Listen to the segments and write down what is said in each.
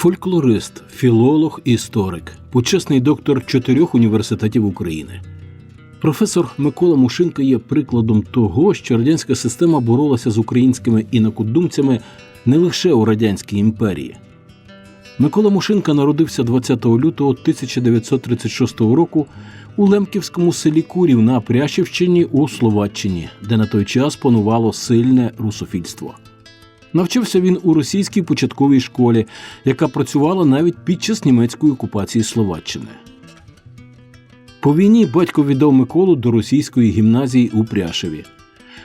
Фольклорист, філолог, і історик, почесний доктор чотирьох університетів України. Професор Микола Мушинка є прикладом того, що радянська система боролася з українськими інакодумцями не лише у радянській імперії. Микола Мушинка народився 20 лютого 1936 року у Лемківському селі Курів на Прящівщині у Словаччині, де на той час панувало сильне русофільство. Навчався він у російській початковій школі, яка працювала навіть під час німецької окупації Словаччини. По війні батько віддав Миколу до російської гімназії у Пряшеві.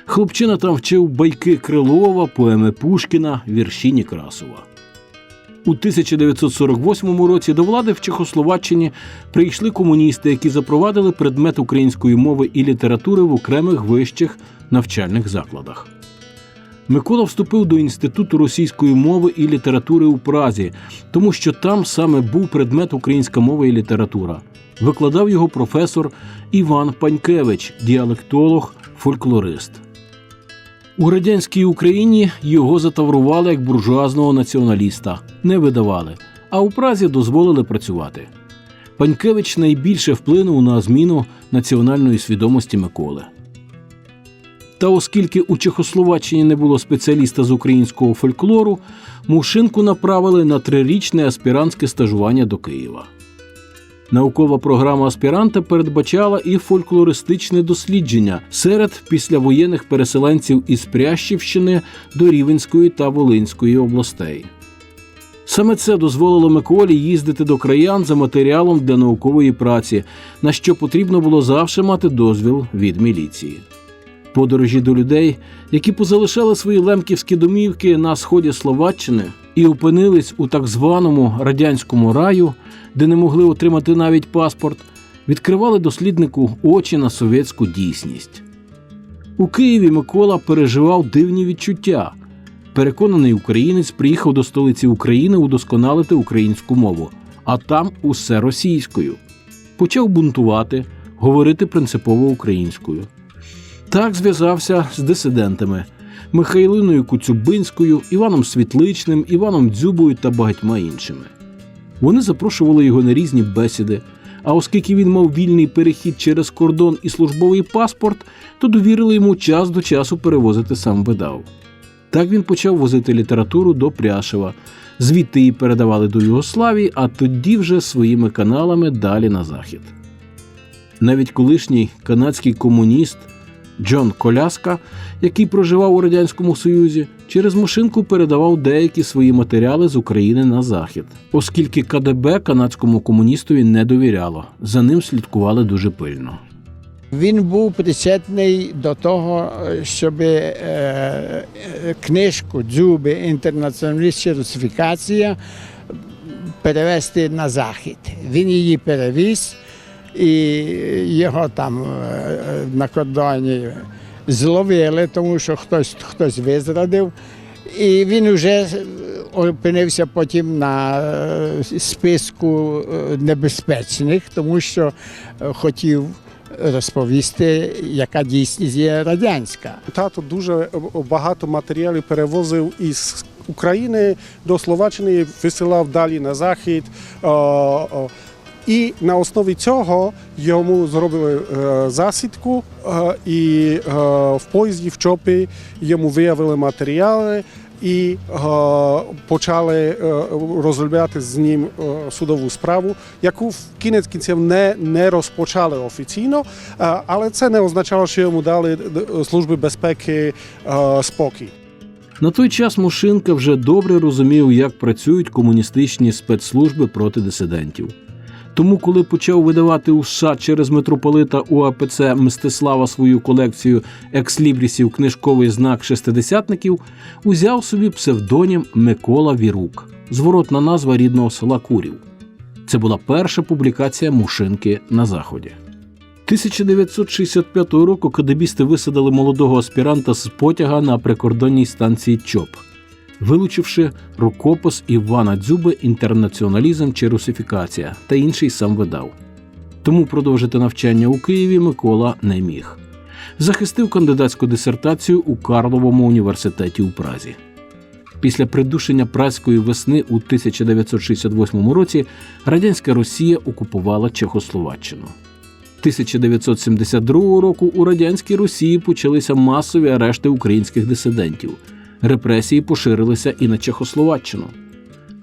Хлопчина там вчив байки Крилова, поеми Пушкіна, вірші Некрасова. У 1948 році до влади в Чехословаччині прийшли комуністи, які запровадили предмет української мови і літератури в окремих вищих навчальних закладах. Микола вступив до Інституту російської мови і літератури у Празі, тому що там саме був предмет українська мова і література. Викладав його професор Іван Панькевич, діалектолог, фольклорист. У радянській Україні його затаврували як буржуазного націоналіста, не видавали, а у Празі дозволили працювати. Панькевич найбільше вплинув на зміну національної свідомості Миколи. Та оскільки у Чехословаччині не було спеціаліста з українського фольклору, Мушинку направили на трирічне аспірантське стажування до Києва. Наукова програма аспіранта передбачала і фольклористичне дослідження серед післявоєнних переселенців із Прящівщини до Рівенської та Волинської областей. Саме це дозволило Миколі їздити до краян за матеріалом для наукової праці, на що потрібно було завжди мати дозвіл від міліції. Подорожі до людей, які позалишали свої лемківські домівки на сході Словаччини і опинились у так званому радянському раю, де не могли отримати навіть паспорт, відкривали досліднику очі на совєтську дійсність. У Києві Микола переживав дивні відчуття. Переконаний українець приїхав до столиці України удосконалити українську мову, а там усе російською. Почав бунтувати, говорити принципово українською. Так зв'язався з дисидентами Михайлиною Куцюбинською, Іваном Світличним, Іваном Дзюбою та багатьма іншими. Вони запрошували його на різні бесіди. А оскільки він мав вільний перехід через кордон і службовий паспорт, то довірили йому час до часу перевозити сам видав. Так він почав возити літературу до Пряшева, звідти її передавали до Югославії, а тоді вже своїми каналами далі на захід. Навіть колишній канадський комуніст Джон Коляска, який проживав у Радянському Союзі, через машинку передавав деякі свої матеріали з України на захід, оскільки КДБ канадському комуністові не довіряло, за ним слідкували дуже пильно. Він був причетний до того, щоб е, книжку Дзюби інтернаціоналістська русифікація перевести на захід. Він її перевіз, і його там е, на кордоні зловили, тому що хтось, хтось визрадив. І він вже опинився потім на е, списку е, небезпечних, тому що е, хотів розповісти, яка дійсність є радянська. Тато дуже багато матеріалів перевозив із України до Словаччини, висилав далі на захід. І на основі цього йому зробили е, засідку, е, і е, в поїзді в Чопі йому виявили матеріали і почали розробляти з ним судову справу, яку в кінець кінців не, не розпочали офіційно, але це не означало, що йому дали служби безпеки спокій. На той час Мушинка вже добре розумів, як працюють комуністичні спецслужби проти дисидентів. Тому, коли почав видавати у США через митрополита УАПЦ Мстислава свою колекцію екслібрісів книжковий знак шестидесятників, узяв собі псевдонім Микола Вірук, зворотна назва рідного села Курів. Це була перша публікація Мушинки на заході. 1965 року кадебісти висадили молодого аспіранта з потяга на прикордонній станції ЧОП, вилучивши рукопис Івана Дзюби Інтернаціоналізм чи русифікація та інший сам видав. Тому продовжити навчання у Києві Микола не міг. Захистив кандидатську дисертацію у Карловому університеті у Празі. Після придушення праської весни у 1968 році радянська Росія окупувала Чехословаччину. 1972 року у радянській Росії почалися масові арешти українських дисидентів. Репресії поширилися і на Чехословаччину.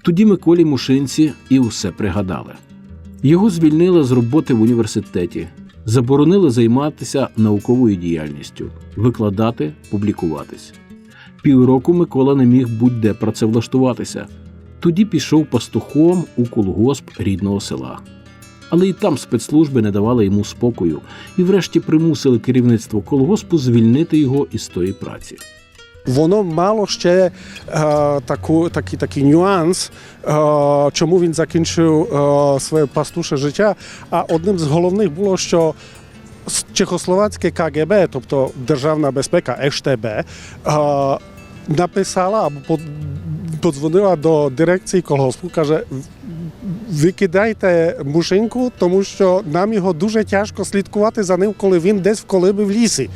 Тоді Миколі Мушинці і усе пригадали. Його звільнили з роботи в університеті, заборонили займатися науковою діяльністю, викладати, публікуватись. Півроку Микола не міг будь-де працевлаштуватися. Тоді пішов пастухом у колгосп рідного села. Але і там спецслужби не давали йому спокою і, врешті, примусили керівництво колгоспу звільнити його із тої праці. Воно мало ще е, таку, такий, такий нюанс, е, чому він закінчив е, своє пастуше життя. А одним з головних було, що Чехословацьке КГБ, тобто Державна безпека ШТБ, е, написала або подзвонила до дирекції колгоспу, каже. Викидайте мушинку, тому що нам його дуже тяжко слідкувати за ним, коли він десь в колиби в лісі.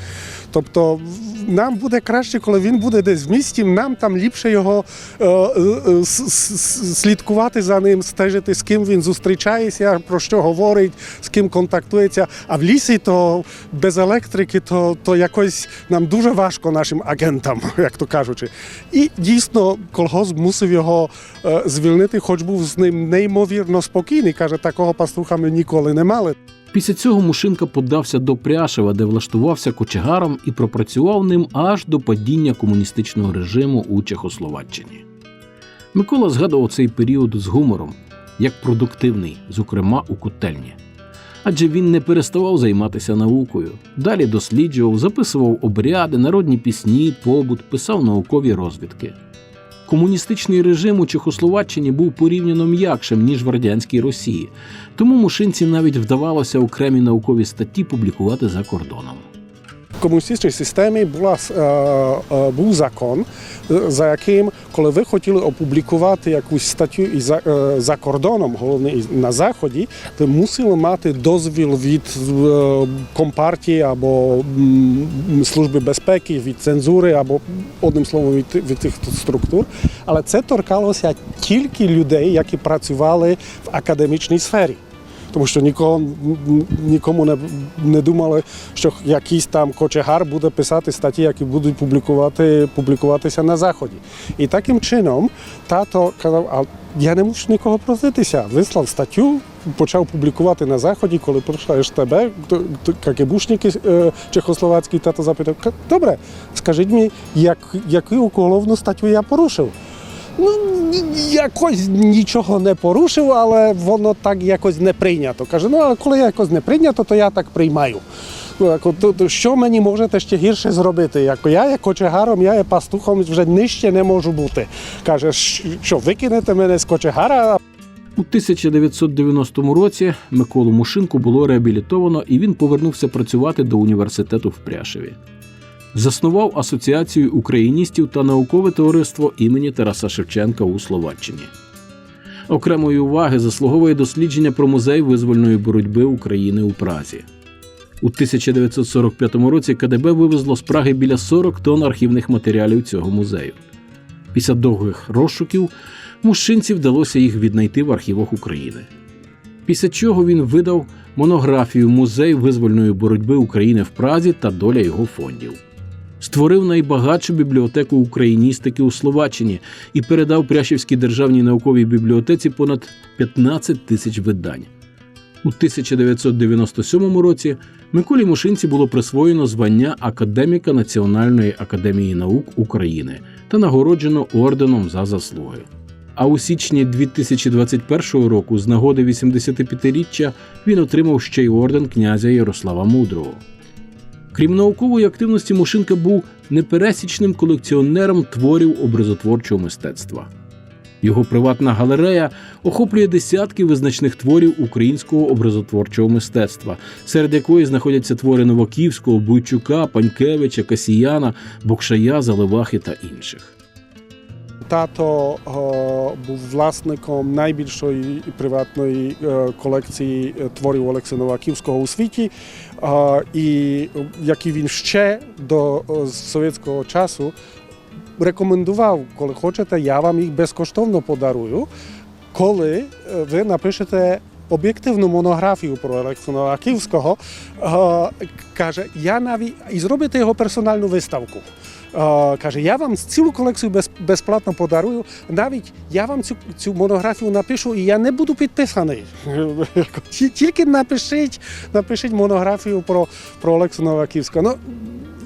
Тобто нам буде краще, коли він буде десь в місті, нам там ліпше його е, е, с- слідкувати за ним, стежити, з ким він зустрічається, про що говорить, з ким контактується. А в лісі то без електрики, то, то якось нам дуже важко нашим агентам, як то кажучи. І дійсно колгосп мусив його е, звільнити, хоч був з ним неймовірно спокійний. Каже, такого пастуха ми ніколи не мали. Після цього Мушинка подався до Пряшева, де влаштувався кочегаром і пропрацював ним аж до падіння комуністичного режиму у Чехословаччині. Микола згадував цей період з гумором, як продуктивний, зокрема у котельні. Адже він не переставав займатися наукою, далі досліджував, записував обряди, народні пісні, побут, писав наукові розвідки. Комуністичний режим у Чехословаччині був порівняно м'якшим, ніж в радянській Росії, тому мушинці навіть вдавалося окремі наукові статті публікувати за кордоном. В комуністичній системі була, був закон, за яким, коли ви хотіли опублікувати якусь статтю і за, за кордоном, головне на заході, ви мусили мати дозвіл від компартії або служби безпеки, від цензури, або одним словом від, від цих структур. Але це торкалося тільки людей, які працювали в академічній сфері. Тому що нікого, нікому не, не думали, що якийсь там кочегар буде писати статті, які будуть публікувати, публікуватися на Заході. І таким чином тато казав, а я не мушу нікого проситися. Вислав статтю, почав публікувати на Заході, коли то- то КГБшники е, чехословацький тато запитав, добре, скажіть мені, як, яку уголовну статтю я порушив? Ну, якось нічого не порушив, але воно так якось не прийнято. Каже, ну але коли якось не прийнято, то я так приймаю. Ну, як, от, що мені можете ще гірше зробити? Як я є кочегаром, я є пастухом, вже нижче не можу бути. Каже, що викинете мене з кочегара, У 1990 році Миколу Мушинку було реабілітовано і він повернувся працювати до університету в Пряшеві. Заснував асоціацію україністів та наукове товариство імені Тараса Шевченка у Словаччині. Окремої уваги заслуговує дослідження про музей визвольної боротьби України у Празі. У 1945 році КДБ вивезло з Праги біля 40 тонн архівних матеріалів цього музею. Після довгих розшуків мужчинці вдалося їх віднайти в архівах України. Після чого він видав монографію Музей визвольної боротьби України в Празі та доля його фондів. Створив найбагатшу бібліотеку україністики у Словаччині і передав Прящівській державній науковій бібліотеці понад 15 тисяч видань. У 1997 році Миколі Мушинці було присвоєно звання академіка Національної академії наук України та нагороджено орденом за заслуги. А у січні 2021 року, з нагоди 85-річчя, він отримав ще й орден князя Ярослава Мудрого. Крім наукової активності, Мушинка був непересічним колекціонером творів образотворчого мистецтва. Його приватна галерея охоплює десятки визначних творів українського образотворчого мистецтва, серед якої знаходяться твори Новаківського, Буйчука, Панькевича, Касіяна, Бокшая, Заливахи та інших. Тато був власником найбільшої приватної е, колекції е, творів Олекса Новаківського у світі, е, і які він ще до совєтського часу рекомендував, коли хочете, я вам їх безкоштовно подарую, коли ви напишете об'єктивну монографію про Олександра Раківського, е, каже, я навіть і зробите його персональну виставку. Е, Каже, я вам цілу колекцію без, безплатно подарую. Навіть я вам цю, цю монографію напишу, і я не буду підписаний. Тільки напишіть, напишіть монографію про, про Олександра Раківського. Ну,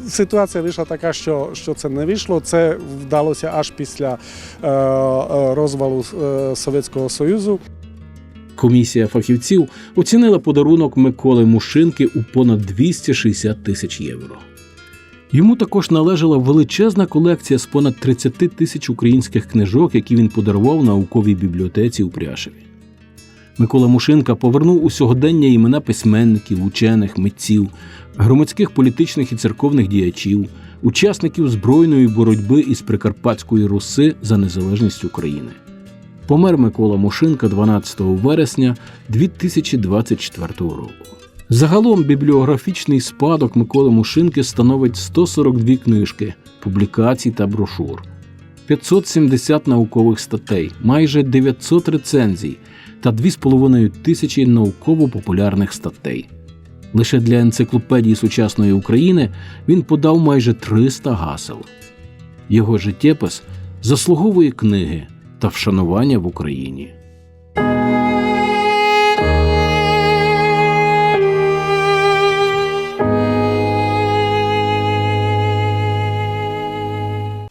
ситуація вийшла така, що, що це не вийшло. Це вдалося аж після е, е, розвалу е, Совєтського Союзу. Комісія фахівців оцінила подарунок Миколи Мушинки у понад 260 тисяч євро. Йому також належала величезна колекція з понад 30 тисяч українських книжок, які він подарував науковій бібліотеці у Пряшеві. Микола Мушинка повернув у сьогодення імена письменників, учених, митців, громадських політичних і церковних діячів, учасників збройної боротьби із Прикарпатської Руси за незалежність України. Помер Микола Мушинка 12 вересня 2024 року. Загалом бібліографічний спадок Миколи Мушинки становить 142 книжки, публікацій та брошур, 570 наукових статей, майже 900 рецензій та 2,5 тисячі науково-популярних статей. Лише для енциклопедії сучасної України він подав майже 300 гасел. Його життєпис заслуговує книги та вшанування в Україні.